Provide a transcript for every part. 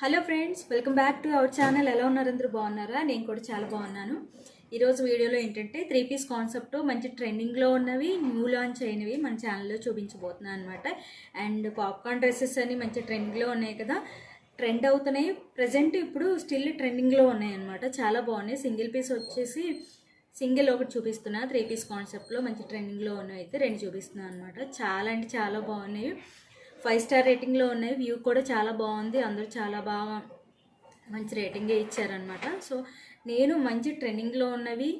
Hello friends welcome back to our channel ఎలా ఉన్నారు అందరూ? బాగున్నారా? నేను కూడా చాలా బాగున్నాను. ఈరోజు వీడియోలో ఏంటంటే త్రీ పీస్ కాన్సెప్ట్ మంచి ట్రెండింగ్లో ఉన్నవి న్యూ లాంచ్ అయినవి మన ఛానల్లో చూపించబోతున్నాను అనమాట అండ్ పాప్కార్న్ డ్రెస్సెస్ అని మంచి ట్రెండింగ్లో ఉన్నాయి కదా. ట్రెండ్ అవుతున్నాయి. ప్రజెంట్ ఇప్పుడు స్టిల్ ట్రెండింగ్లో ఉన్నాయి అనమాట చాలా బాగున్నాయి. సింగిల్ పీస్ వచ్చేసి సింగిల్ ఒకటి చూపిస్తున్నా. త్రీ పీస్ కాన్సెప్ట్లో మంచి ట్రెండింగ్లో ఉన్నవి అయితే రెండు చూపిస్తున్నాను అనమాట చాలా అంటే చాలా బాగున్నాయి. ఫైవ్ స్టార్ రేటింగ్లో ఉన్నాయి. వ్యూ కూడా చాలా బాగుంది. అందరూ చాలా బాగా మంచి రేటింగే ఇచ్చారనమాట సో నేను మంచి ట్రెండింగ్లో ఉన్నవి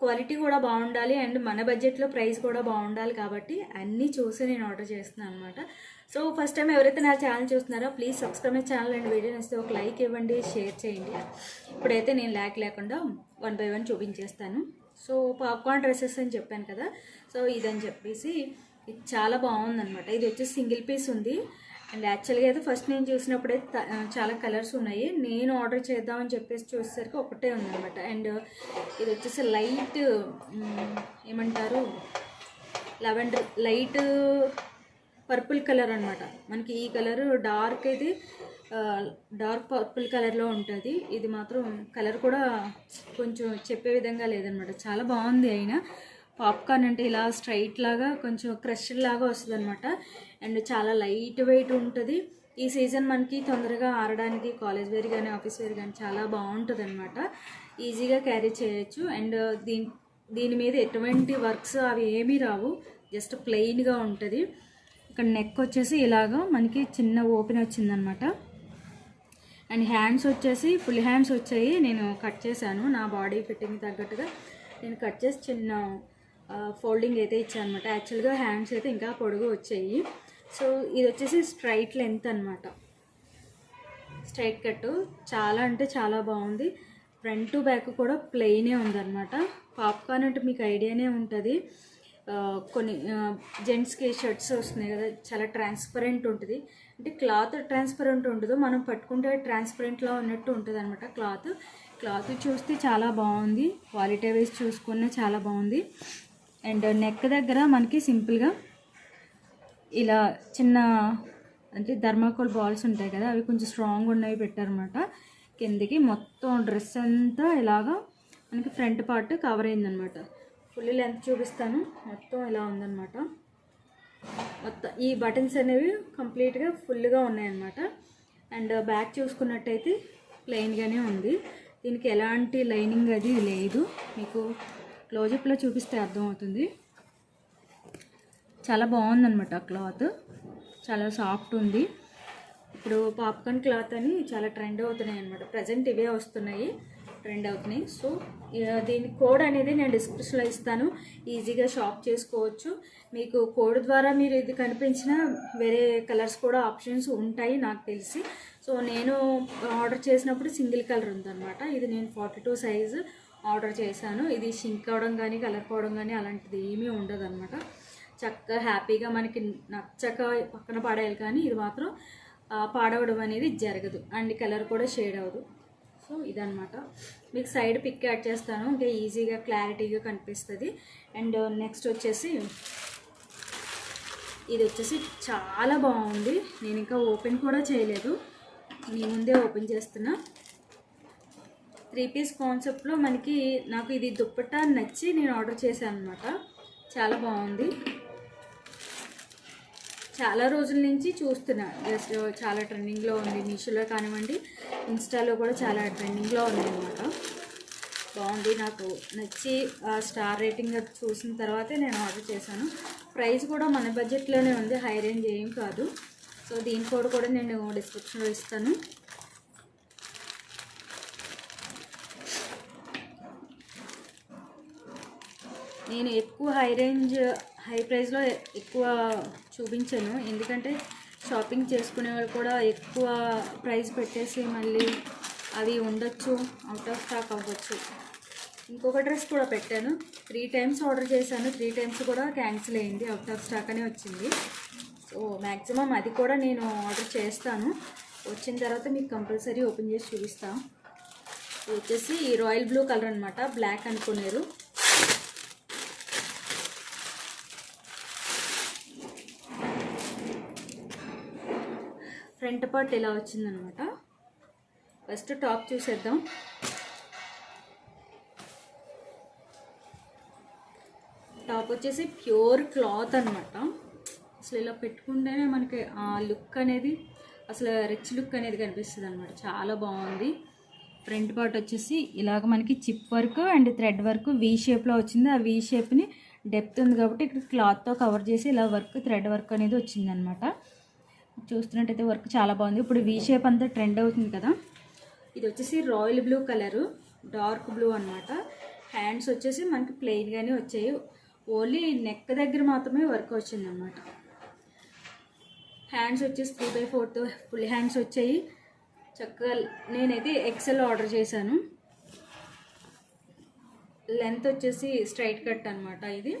క్వాలిటీ కూడా బాగుండాలి అండ్ మన బడ్జెట్లో ప్రైస్ కూడా బాగుండాలి కాబట్టి అన్నీ చూసి నేను ఆర్డర్ చేస్తున్నాను అనమాట సో ఫస్ట్ టైం ఎవరైతే నా ఛానల్ చూస్తున్నారో please subscribe my channel and video నచ్చితే ఒక లైక్ ఇవ్వండి షేర్ చేయండి. ఇప్పుడైతే నేను ల్యాక్ లేకుండా వన్ బై వన్ చూపించేస్తాను. సో పాప్కార్న్ డ్రెస్సెస్ అని చెప్పాను కదా. సో ఇదని చెప్పేసి ఇది చాలా బాగుందనమాట ఇది వచ్చేసి సింగిల్ పీస్ ఉంది. అండ్ యాక్చువల్గా అయితే ఫస్ట్ నేను చూసినప్పుడే చాలా కలర్స్ ఉన్నాయి. నేను ఆర్డర్ చేద్దామని చెప్పేసి చూసేసరికి ఒకటే ఉందన్నమాట. అండ్ ఇది వచ్చేసి లైట్ ఏమంటారు? లెవెండర్ లైట్ పర్పుల్ కలర్ అనమాట మనకి ఈ కలర్ డార్క్ అయితే డార్క్ పర్పుల్ కలర్లో ఉంటుంది. ఇది మాత్రం కలర్ కూడా కొంచెం చెప్పే విధంగా లేదనమాట చాలా బాగుంది అయినా. పాప్కార్న్ అంటే ఇలా స్ట్రైట్ లాగా కొంచెం క్రష్ లాగా వస్తుంది అనమాట అండ్ చాలా లైట్ వెయిట్ ఉంటుంది. ఈ సీజన్ మనకి తొందరగా ఆడడానికి కాలేజ్ వేర్ కానీ ఆఫీస్ వేర్ కానీ చాలా బాగుంటుంది అనమాట ఈజీగా క్యారీ చేయొచ్చు. అండ్ దీని దీని మీద ఎటువంటి వర్క్స్ అవి ఏమీ రావు. జస్ట్ ప్లెయిన్గా ఉంటుంది. ఇక్కడ నెక్ వచ్చేసి ఇలాగా మనకి చిన్న ఓపెన్ వచ్చిందనమాట అండ్ హ్యాండ్స్ వచ్చేసి ఫుల్ హ్యాండ్స్ వచ్చాయి. నేను కట్ చేశాను. నా బాడీ ఫిట్టింగ్ తగ్గట్టుగా నేను కట్ చేసి చిన్న ఫోల్డింగ్ అయితే ఇచ్చాను అనమాట యాక్చువల్గా హ్యాండ్స్ అయితే ఇంకా పొడుగు వచ్చాయి. సో ఇది వచ్చేసి స్ట్రైట్ లెంత్ అనమాట స్ట్రైట్ కట్ చాలా అంటే చాలా బాగుంది. ఫ్రంట్ టు బ్యాక్ కూడా ప్లెయినే ఉందన్నమాట. పాప్కార్న్ అంటే మీకు ఐడియానే ఉంటుంది. కొన్ని జెంట్స్కి షర్ట్స్ వస్తున్నాయి కదా చాలా ట్రాన్స్పరెంట్ ఉంటుంది. అంటే క్లాత్ ట్రాన్స్పరెంట్ ఉంటుందో మనం పట్టుకుంటే ట్రాన్స్పరెంట్లో ఉన్నట్టు ఉంటుంది అనమాట క్లాత్ క్లాత్ చూస్తే చాలా బాగుంది. క్వాలిటీ వైజ్ చూసుకున్న చాలా బాగుంది. అండ్ నెక్ దగ్గర మనకి సింపుల్గా ఇలా చిన్న అంటే ధర్మాకోల్ బాల్స్ ఉంటాయి కదా అవి కొంచెం స్ట్రాంగ్ ఉన్నవి పెట్టారనమాట కిందకి మొత్తం డ్రెస్ అంతా ఇలాగా మనకి ఫ్రంట్ పార్ట్ కవర్ అయిందనమాట ఫుల్ లెంత్ చూపిస్తాను. మొత్తం ఇలా ఉందన్నమాట. మొత్తం ఈ బటన్స్ అనేవి కంప్లీట్గా ఫుల్గా ఉన్నాయన్నమాట. అండ్ బ్యాక్ చూసుకున్నట్టయితే ప్లెయిన్గానే ఉంది. దీనికి ఎలాంటి లైనింగ్ అది లేదు. మీకు క్లోజప్లో చూపిస్తే అర్థమవుతుంది. చాలా బాగుందన్నమాట క్లాత్. చాలా సాఫ్ట్ ఉంది. ఇప్పుడు పాప్కార్న్ క్లాత్ అని చాలా ట్రెండ్ అవుతున్నాయి అనమాట ప్రజెంట్ ఇవే వస్తున్నాయి ట్రెండ్ అవుతున్నాయి. సో దీని కోడ్ అనేది నేను డిస్క్రిప్షన్లో ఇస్తాను. ఈజీగా షాప్ చేసుకోవచ్చు. మీకు కోడ్ ద్వారా మీరు ఇది కనిపించిన వేరే కలర్స్ కూడా ఆప్షన్స్ ఉంటాయి నాకు తెలిసి. సో నేను ఆర్డర్ చేసినప్పుడు సింగిల్ కలర్ ఉందన్నమాట. ఇది నేను ఫార్టీ టూ సైజు. ఆర్డర్ చేశాను. ఇది షింక్ అవడం కానీ కలర్ పోవడం కానీ అలాంటిది ఏమీ ఉండదు చక్కగా హ్యాపీగా మనకి నచ్చక పక్కన పాడేయాలి కానీ ఇది మాత్రం పాడవడం అనేది జరగదు. అండ్ కలర్ కూడా షేడ్ అవ్వదు. సో ఇదనమాట మీకు సైడ్ పిక్ యాడ్ చేస్తాను. ఇంకా ఈజీగా క్లారిటీగా కనిపిస్తుంది. అండ్ నెక్స్ట్ వచ్చేసి ఇది వచ్చేసి చాలా బాగుంది. నేను ఇంకా ఓపెన్ కూడా చేయలేదు. మీ ముందే ఓపెన్ చేస్తున్నా. త్రీ పీస్ కాన్సెప్ట్లో మనకి నాకు ఇది దుప్పట్టా నచ్చి నేను ఆర్డర్ చేశాను అనమాట చాలా బాగుంది. చాలా రోజుల నుంచి చూస్తున్నా. జస్ట్ చాలా ట్రెండింగ్లో ఉంది. మీషోలో కానివ్వండి ఇన్స్టాలో కూడా చాలా ట్రెండింగ్లో ఉంది అనమాట బాగుంది నాకు. నచ్చి ఆ స్టార్ రేటింగ్ అది చూసిన తర్వాతే నేను ఆర్డర్ చేశాను. ప్రైస్ కూడా మన బడ్జెట్లోనే ఉంది. హై రేంజ్ ఏం కాదు. సో దీని కోడ్ కూడా నేను డిస్క్రిప్షన్లో ఇస్తాను. నేను ఎక్కువ హై రేంజ్ హై ప్రైస్లో ఎక్కువ చూపించాను. ఎందుకంటే షాపింగ్ చేసుకునే వాళ్ళు కూడా ఎక్కువ ప్రైస్ పెట్టేసి మళ్ళీ అవి ఉండొచ్చు అవుట్ ఆఫ్ స్టాక్ అవ్వచ్చు. ఇంకొక డ్రెస్ కూడా పెట్టాను. త్రీ టైమ్స్ ఆర్డర్ చేశాను. త్రీ టైమ్స్ కూడా క్యాన్సిల్ అయింది. అవుట్ ఆఫ్ స్టాక్ అనే వచ్చింది. సో మ్యాక్సిమం అది కూడా నేను ఆర్డర్ చేస్తాను. వచ్చిన తర్వాత మీకు కంపల్సరీ ఓపెన్ చేసి చూపిస్తాను వచ్చేసి ఈ రాయల్ బ్లూ కలర్ అనమాట బ్లాక్ అనుకున్నారు ఫ్రంట్ పార్ట్ ఇలా వచ్చిందనమాట? ఫస్ట్ టాప్ చూసేద్దాం. టాప్ వచ్చేసి ప్యూర్ క్లాత్ అనమాట అసలు ఇలా పెట్టుకుంటేనే మనకి ఆ లుక్ అనేది అసలు రిచ్ లుక్ అనేది కనిపిస్తుంది అనమాట చాలా బాగుంది. ఫ్రంట్ పార్ట్ వచ్చేసి ఇలాగ మనకి chip work and thread work V షేప్లో వచ్చింది. ఆ వీ షేప్ని డెప్త్ ఉంది కాబట్టి ఇక్కడ క్లాత్తో కవర్ చేసి ఇలా వర్క్ థ్రెడ్ వర్క్ అనేది వచ్చిందనమాట చూస్తున్నట్టయితే వర్క్ చాలా బాగుంది. ఇప్పుడు వీ షేప్ అంతా ట్రెండ్ అవుతుంది కదా. ఇది వచ్చేసి royal blue colour dark blue అనమాట హ్యాండ్స్ వచ్చేసి మనకి ప్లెయిన్గానే వచ్చాయి. ఓన్లీ నెక్ దగ్గర మాత్రమే వర్క్ వచ్చింది అనమాట హ్యాండ్స్ వచ్చేసి three by fourth full hands వచ్చాయి. చక్కగా నేనైతే ఎక్సెల్ ఆర్డర్ చేశాను. లెంత్ వచ్చేసి స్ట్రైట్ కట్ అనమాట ఇది.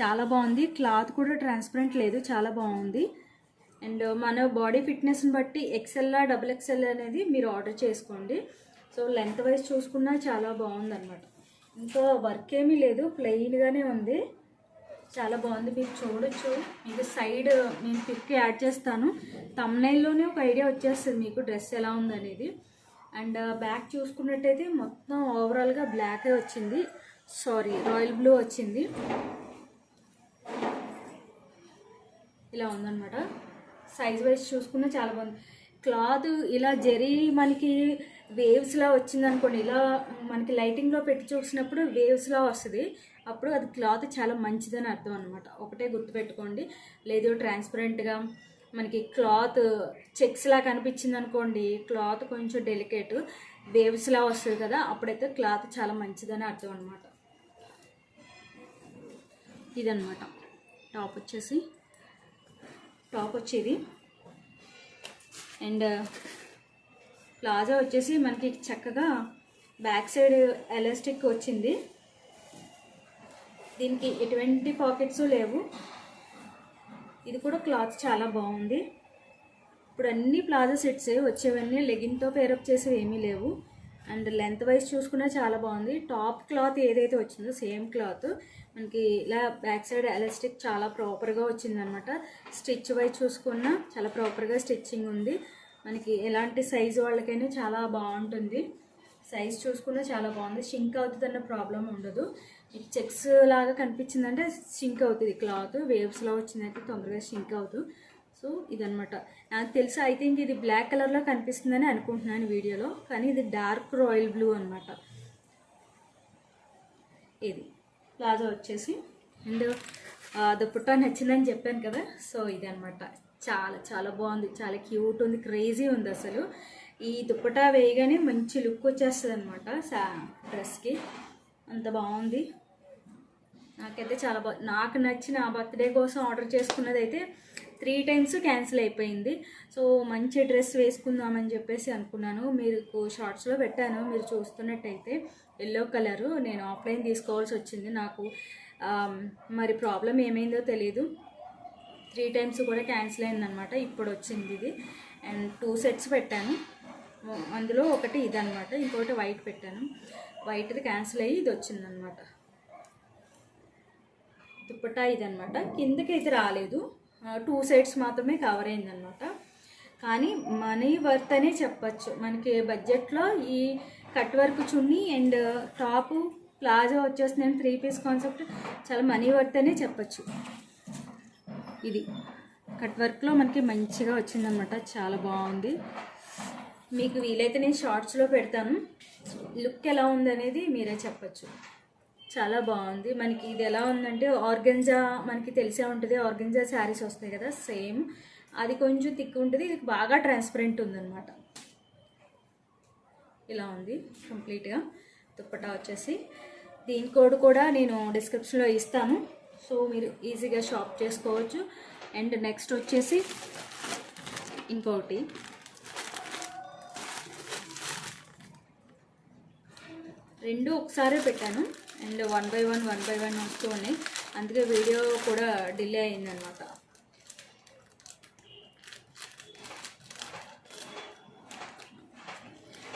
చాలా బాగుంది. క్లాత్ కూడా ట్రాన్స్పరెంట్ లేదు. చాలా బాగుంది. అండ్ మన బాడీ ఫిట్నెస్ని బట్టి ఎక్సెల్లా డబుల్ ఎక్సెల్ అనేది మీరు ఆర్డర్ చేసుకోండి. సో లెంత్ వైజ్ చూసుకున్నా చాలా బాగుంది అనమాట ఇంకా వర్క్ ఏమీ లేదు. ప్లెయిన్గానే ఉంది. చాలా బాగుంది. మీరు చూడొచ్చు. మీకు సైడ్ నేను పిక్ యాడ్ చేస్తాను. తమ్నైల్లోనే ఒక ఐడియా వచ్చేస్తుంది మీకు డ్రెస్ ఎలా ఉందనేది. అండ్ బ్యాక్ చూసుకున్నట్టయితే మొత్తం ఓవరాల్గా బ్లాకే వచ్చింది. సారీ రాయల్ బ్లూ వచ్చింది. ఇలా ఉందన్నమాట. సైజ్ వైజ్ చూసుకున్నా చాలా బాగుంది. క్లాత్ ఇలా జరీ మనకి వేవ్స్లా వచ్చింది అనుకోండి ఇలా మనకి లైటింగ్లో పెట్టి చూసినప్పుడు వేవ్స్లా వస్తుంది. అప్పుడు అది క్లాత్ చాలా మంచిదని అర్థం అనమాట ఒకటే గుర్తుపెట్టుకోండి. లేదు ట్రాన్స్పరెంట్గా మనకి క్లాత్ చెక్స్లా కనిపించింది అనుకోండి క్లాత్ కొంచెం డెలికేట్ వేవ్స్లా వస్తుంది కదా అప్పుడైతే క్లాత్ చాలా మంచిదని అర్థం అనమాట ఇదనమాట టాప్ వచ్చేసి టాప్ వచ్చేది. అండ్ ప్లాజా వచ్చేసి మనకి చక్కగా బ్యాక్ సైడ్ ఎలాస్టిక్ వచ్చింది. దీనికి ఎటువంటి పాకెట్స్ లేవు. ఇది కూడా క్లాత్ చాలా బాగుంది. ఇప్పుడు అన్ని ప్లాజా సెట్స్ వచ్చేవన్నీ లెగిన్తో పేరప్ చేసేవి ఏమీ లేవు. అండ్ లెంత్ వైజ్ చూసుకున్నా చాలా బాగుంది. టాప్ క్లాత్ ఏదైతే వచ్చిందో సేమ్ క్లాత్. మనకి ఇలా బ్యాక్ సైడ్ ఎలాస్టిక్ చాలా ప్రాపర్గా వచ్చిందనమాట స్టిచ్ వైజ్ చూసుకున్నా చాలా ప్రాపర్గా స్టిచ్చింగ్ ఉంది. మనకి ఎలాంటి సైజు వాళ్ళకైనా చాలా బాగుంటుంది. సైజ్ చూసుకున్నా చాలా బాగుంది. షింక్ అవుతుంది అన్న ప్రాబ్లం ఉండదు. మీకు చెక్స్ లాగా కనిపించిందంటే షింక్ అవుతుంది. క్లాత్ వేవ్స్లో వచ్చిందంటే తొందరగా షింక్ అవుతుంది సో ఇదనమాట నాకు తెలిసి ఐ థింక్ ఇది బ్లాక్ కలర్లో కనిపిస్తుందని అనుకుంటున్నాను వీడియోలో కానీ ఇది డార్క్ రాయల్ బ్లూ అనమాట ఇది ప్లాజా వచ్చేసి. అండ్ దుప్పట్టా నచ్చిందని చెప్పాను కదా సో ఇదనమాట చాలా చాలా బాగుంది చాలా క్యూట్ ఉంది క్రేజీ ఉంది అసలు. ఈ దుప్పటా వేయగానే మంచి లుక్ వచ్చేస్తుంది అనమాట సా డ్రెస్కి. అంత బాగుంది. నాకైతే చాలా బాగా నాకు నచ్చిన బర్త్డే కోసం ఆర్డర్ చేసుకున్నది అయితే త్రీ టైమ్స్ క్యాన్సిల్ అయిపోయింది. సో మంచి డ్రెస్ వేసుకుందామని చెప్పేసి అనుకున్నాను. మీకు షార్ట్స్లో పెట్టాను. మీరు చూస్తున్నట్టయితే ఎల్లో కలరు. నేను ఆఫ్లైన్ తీసుకోవాల్సి వచ్చింది. నాకు మరి ప్రాబ్లం ఏమైందో తెలియదు త్రీ టైమ్స్ కూడా క్యాన్సిల్ అయిందనమాట. ఇప్పుడు వచ్చింది ఇది. అండ్ టూ సెట్స్ పెట్టాను. అందులో ఒకటి ఇదనమాట. ఇంకొకటి వైట్ పెట్టాను. వైట్ది క్యాన్సిల్ అయ్యి ఇది వచ్చిందనమాట. దుప్పటా ఇదనమాట. కిందకి అయితే రాలేదు. టూ సైడ్స్ మాత్రమే కవర్ అయిందనమాట కానీ మనీ వర్త్ అనే చెప్పచ్చు. మనకి బడ్జెట్లో ఈ cut work chunni and top palazzo వచ్చేస్తుంది త్రీ పీస్ కాన్సెప్ట్ చాలా మనీ వర్త్ అనే చెప్పచ్చు. ఇది. కట్ వర్క్లో మనకి మంచిగా వచ్చిందనమాట చాలా బాగుంది. మీకు వీలైతే నేను షార్ట్స్లో పెడతాను. లుక్ ఎలా ఉంది అనేది మీరే చెప్పచ్చు. చాలా బాగుంది. మనకి ఇది ఎలా ఉందంటే ఆర్గెంజా మనకి తెలిసే ఉంటుంది. ఆర్గెంజా శారీస్ వస్తాయి కదా సేమ్. అది కొంచెం థిక్ ఉంటుంది. ఇది బాగా ట్రాన్స్పరెంట్ ఉందన్నమాట. ఇలా ఉంది కంప్లీట్గా. దుప్పటా వచ్చేసి. దీని కోడ్ కూడా నేను డిస్క్రిప్షన్లో ఇస్తాను. సో మీరు ఈజీగా షాప్ చేసుకోవచ్చు. అండ్ నెక్స్ట్ వచ్చేసి ఇంకొకటి రెండు ఒకసారి పెట్టాను. And one by one one by one వస్తూ ఉన్నాయి. అందుకే వీడియో కూడా డిలే అయిందనమాట.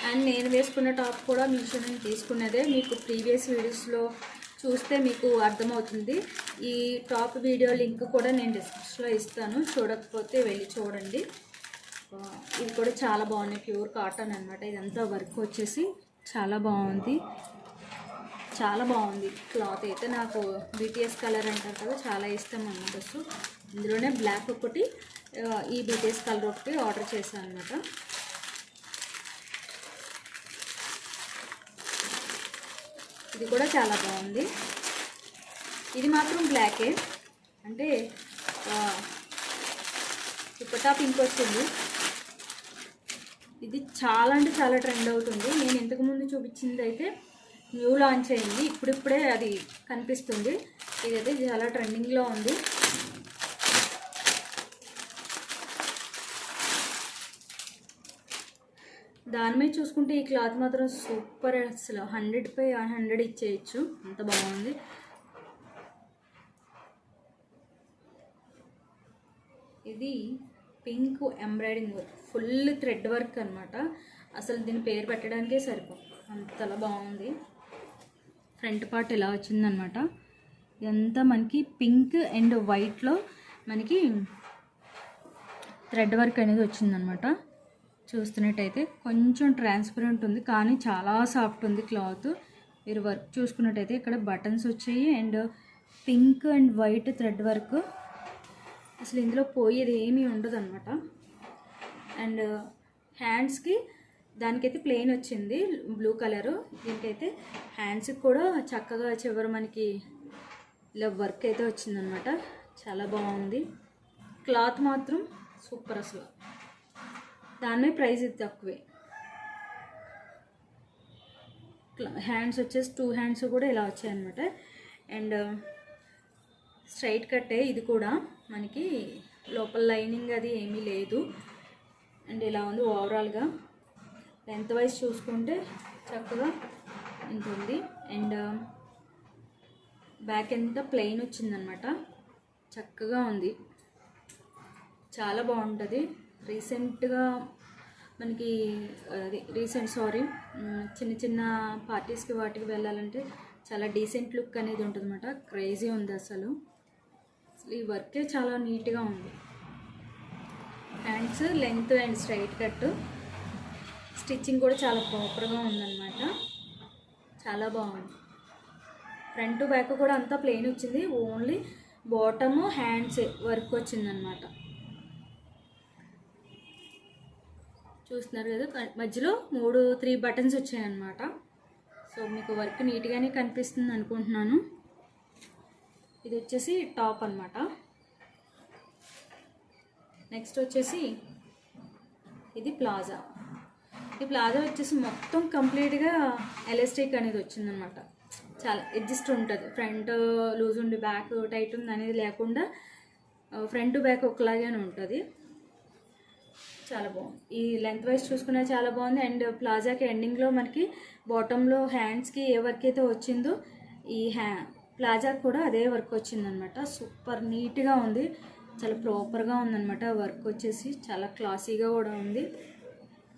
అండ్ నేను వేసుకున్న టాప్ కూడా మీషో నేను తీసుకున్నదే. మీకు ప్రీవియస్ వీడియోస్లో చూస్తే మీకు అర్థమవుతుంది. ఈ టాప్ వీడియో లింక్ కూడా నేను డిస్క్రిప్షన్లో ఇస్తాను. చూడకపోతే వెళ్ళి చూడండి. ఇది కూడా చాలా బాగున్నాయి. ప్యూర్ కాటన్ అనమాట ఇదంతా వర్క్ వచ్చేసి చాలా బాగుంది. చాలా బాగుంది. క్లాత్ అయితే నాకు బీటీఎస్ కలర్ అంటారు కదా చాలా ఇష్టం అన్నమాట. సో ఇందులోనే బ్లాక్ ఒకటి ఈ బీటీఎస్ కలర్ ఒకటి ఆర్డర్ చేశాను అనమాట ఇది కూడా చాలా బాగుంది. ఇది మాత్రం బ్లాకే. అంటే దుప్పటా పింక్ వచ్చింది ఇది చాలా అంటే చాలా ట్రెండ్ అవుతుంది. నేను ఇంతకుముందు చూపించింది అయితే న్యూ లాంచ్ అయింది. ఇప్పుడిప్పుడే అది కనిపిస్తుంది. ఇదైతే చాలా ట్రెండింగ్లో ఉంది. దాని మీద చూసుకుంటే ఈ క్లాత్ మాత్రం సూపర్ అసలు. హండ్రెడ్ పై హండ్రెడ్ ఇచ్చేయచ్చు. అంత బాగుంది. ఇది pink embroidering work. Full thread work అనమాట అసలు దీని పేరు పెట్టడానికే సరిపో అంతలా బాగుంది. ఫ్రంట్ పార్ట్ ఇలా వచ్చిందనమాట. ఇదంతా మనకి పింక్ అండ్ వైట్లో మనకి థ్రెడ్ వర్క్ అనేది వచ్చిందనమాట. చూస్తున్నట్టయితే కొంచెం ట్రాన్స్పరెంట్ ఉంది కానీ చాలా సాఫ్ట్ ఉంది క్లాత్. మీరు వర్క్ చూసుకున్నట్టయితే ఇక్కడ బటన్స్ వచ్చాయి and pink and white thread work. అసలు ఇందులో పోయేది ఏమీ ఉండదు అనమాట అండ్ హ్యాండ్స్కి దానికైతే ప్లెయిన్ వచ్చింది బ్లూ కలరు దీనికైతే హ్యాండ్స్కి కూడా చక్కగా చివరి మనకి ఇలా వర్క్ అయితే వచ్చిందనమాట. చాలా బాగుంది. క్లాత్ మాత్రం సూపర్ అసలు. దాని మీద ప్రైస్ ఇది తక్కువే. హ్యాండ్స్ వచ్చేసి టూ హ్యాండ్స్ కూడా ఇలా వచ్చాయన్నమాట. అండ్ స్ట్రైట్ కట్టే ఇది కూడా. మనకి లోపల లైనింగ్ అది ఏమీ లేదు. అండ్ ఇలా ఉంది ఓవరాల్గా లెంత్ వైజ్ చూసుకుంటే చక్కగా ఇంత ఉంది అండ్ um, బ్యాక్ ఎంత ప్లెయిన్ వచ్చిందనమాట. చక్కగా ఉంది. చాలా బాగుంటుంది. రీసెంట్గా మనకి uh, అది రీసెంట్ సారీ చిన్న చిన్న పార్టీస్కి వాటికి వెళ్ళాలంటే చాలా డీసెంట్ లుక్ అనేది ఉంటుంది అనమాట క్రేజీ ఉంది అసలు. అసలు ఈ వర్కే చాలా నీట్గా ఉంది. Hands length and straight cut stitching కూడా చాలా ప్రాపర్గా ఉందన్నమాట. చాలా బాగుంది. ఫ్రంట్ బ్యాక్ కూడా అంతా ప్లెయిన్ వచ్చింది. ఓన్లీ బాటమ్ హ్యాండ్స్ వర్క్ వచ్చిందనమాట చూస్తున్నారు కదా మధ్యలో మూడు త్రీ బటన్స్ వచ్చాయన్నమాట. సో మీకు వర్క్ నీట్గానే కనిపిస్తుంది అనుకుంటున్నాను. ఇది వచ్చేసి టాప్ అన్నమాట. నెక్స్ట్ వచ్చేసి ఇది ప్లాజా ఈ ప్లాజా వచ్చేసి మొత్తం కంప్లీట్గా ఎలాస్టిక్ అనేది వచ్చిందనమాట చాలా ఎడ్జస్ట్ ఉంటుంది. ఫ్రంట్ లూజ్ ఉండి బ్యాక్ టైట్ ఉంది అనేది లేకుండా ఫ్రంట్ బ్యాక్ ఒకలాగానే ఉంటుంది. చాలా బాగుంది. ఈ లెంత్ వైజ్ చూసుకున్నా చాలా బాగుంది. అండ్ ప్లాజాకి ఎండింగ్లో మనకి బాటంలో హ్యాండ్స్కి ఏ వర్క్ అయితే వచ్చిందో ఈ హ్యా ప్లాజాకి కూడా అదే వర్క్ వచ్చిందనమాట సూపర్ నీట్గా ఉంది. చాలా ప్రాపర్గా ఉందన్నమాట వర్క్ వచ్చేసి. చాలా క్లాసీగా కూడా ఉంది.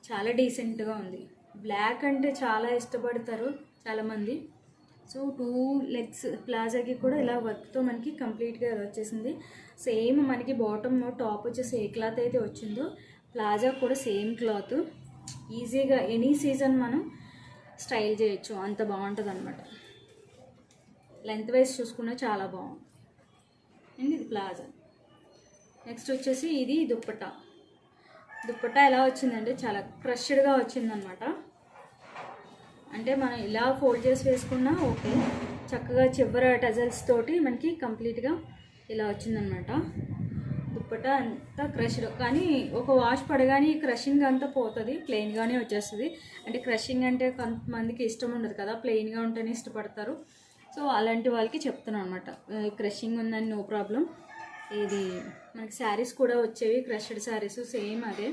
చాలా డీసెంట్గా ఉంది. బ్లాక్ అంటే చాలా ఇష్టపడతారు చాలామంది. సో టూ లెగ్స్ ప్లాజాకి కూడా ఇలా వర్క్తో మనకి కంప్లీట్గా ఇలా వచ్చేసింది. సేమ్ మనకి బాటమ్ టాప్ వచ్చేసి ఏ క్లాత్ అయితే వచ్చిందో ప్లాజా కూడా సేమ్ క్లాత్ ఈజీగా ఎనీ సీజన్ మనం స్టైల్ చేయొచ్చు. అంత బాగుంటుంది అనమాట లెంత్ వైజ్ చూసుకున్నా చాలా బాగుంది. అండ్ ఇది ప్లాజా నెక్స్ట్ వచ్చేసి ఇది దుప్పటా. దుప్పటా ఎలా వచ్చిందంటే చాలా క్రష్డ్గా వచ్చిందనమాట అంటే మనం ఇలా ఫోల్డ్ చేసి వేసుకున్నా ఓకే. చక్కగా చివర టజల్స్ తోటి మనకి కంప్లీట్గా ఇలా వచ్చిందనమాట దుప్పట అంతా క్రష్డ్. కానీ ఒక వాష్ పడగానే ఈ క్రషింగ్ అంతా పోతుంది ప్లెయిన్గానే వచ్చేస్తుంది. అంటే క్రషింగ్ అంటే కొంతమందికి ఇష్టం ఉండదు కదా ప్లెయిన్గా ఉంటేనే ఇష్టపడతారు. సో అలాంటి వాళ్ళకి చెప్తున్నాను అనమాట క్రషింగ్ ఉందని నో ప్రాబ్లం. ఇది మనకి శారీస్ కూడా వచ్చేవి క్రష్డ్ శారీస్ సేమ్ అదే.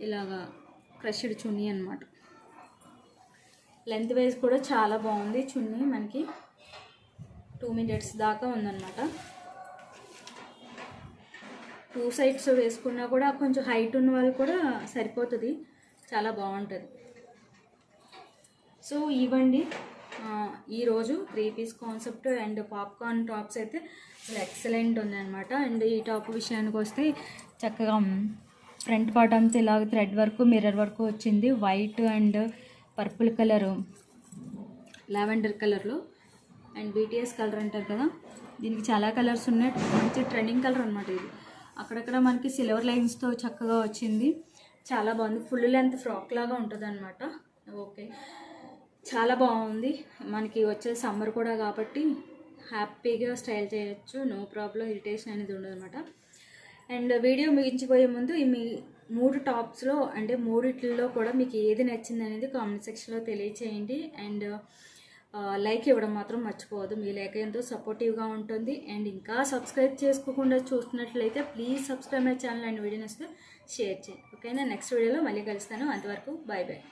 ఇలాగా క్రషడ్ చున్నీ అనమాట లెంత్ వైజ్ కూడా చాలా బాగుంది చున్నీ మనకి. టూ మినిట్స్ దాకా ఉందన్నమాట. టూ సైడ్స్ వేసుకున్నా కూడా కొంచెం హైట్ ఉన్న వాళ్ళు కూడా సరిపోతుంది. చాలా బాగుంటుంది. సో ఇవ్వండి. ఈరోజు three piece concept and popcorn tops అయితే అసలు ఎక్సలెంట్ ఉందన్నమాట. అండ్ ఈ టాప్ విషయానికి వస్తే చక్కగా ఫ్రంట్ పార్ట్ అంతా ఇలాగ థ్రెడ్ వర్క్ మిర్రర్ వర్క్ వచ్చింది. White and purple colour lavender కలర్లో. అండ్ బీటీఎస్ కలర్ అంటారు కదా దీనికి చాలా కలర్స్ ఉన్నాయి. మంచి ట్రెండింగ్ కలర్ అనమాట ఇది. అక్కడక్కడ మనకి సిల్వర్ లైన్స్తో చక్కగా వచ్చింది. చాలా బాగుంది. ఫుల్ లెంత్ ఫ్రాక్ లాగా ఉంటుంది అనమాట ఓకే. చాలా బాగుంది. మనకి వచ్చే సమ్మర్ కూడా కాబట్టి హ్యాపీగా స్టైల్ చేయొచ్చు. నో ప్రాబ్లం ఇరిటేషన్ అనేది ఉండదు అనమాట అండ్ వీడియో ముగించిపోయే ముందు మీ మూడు టాప్స్లో అంటే మూడిట్లో కూడా మీకు ఏది నచ్చింది అనేది కామెంట్ సెక్షన్లో తెలియచేయండి. అండ్ లైక్ ఇవ్వడం మాత్రం మర్చిపోవద్దు. మీ లైక్ ఎంతో సపోర్టివ్గా ఉంటుంది. అండ్ ఇంకా సబ్స్క్రైబ్ చేసుకోకుండా చూస్తున్నట్లయితే please subscribe my channel and వీడియోని వస్తే షేర్ చేయండి. ఓకేనా? నెక్స్ట్ వీడియోలో మళ్ళీ కలుస్తాను. అంతవరకు బాయ్ బాయ్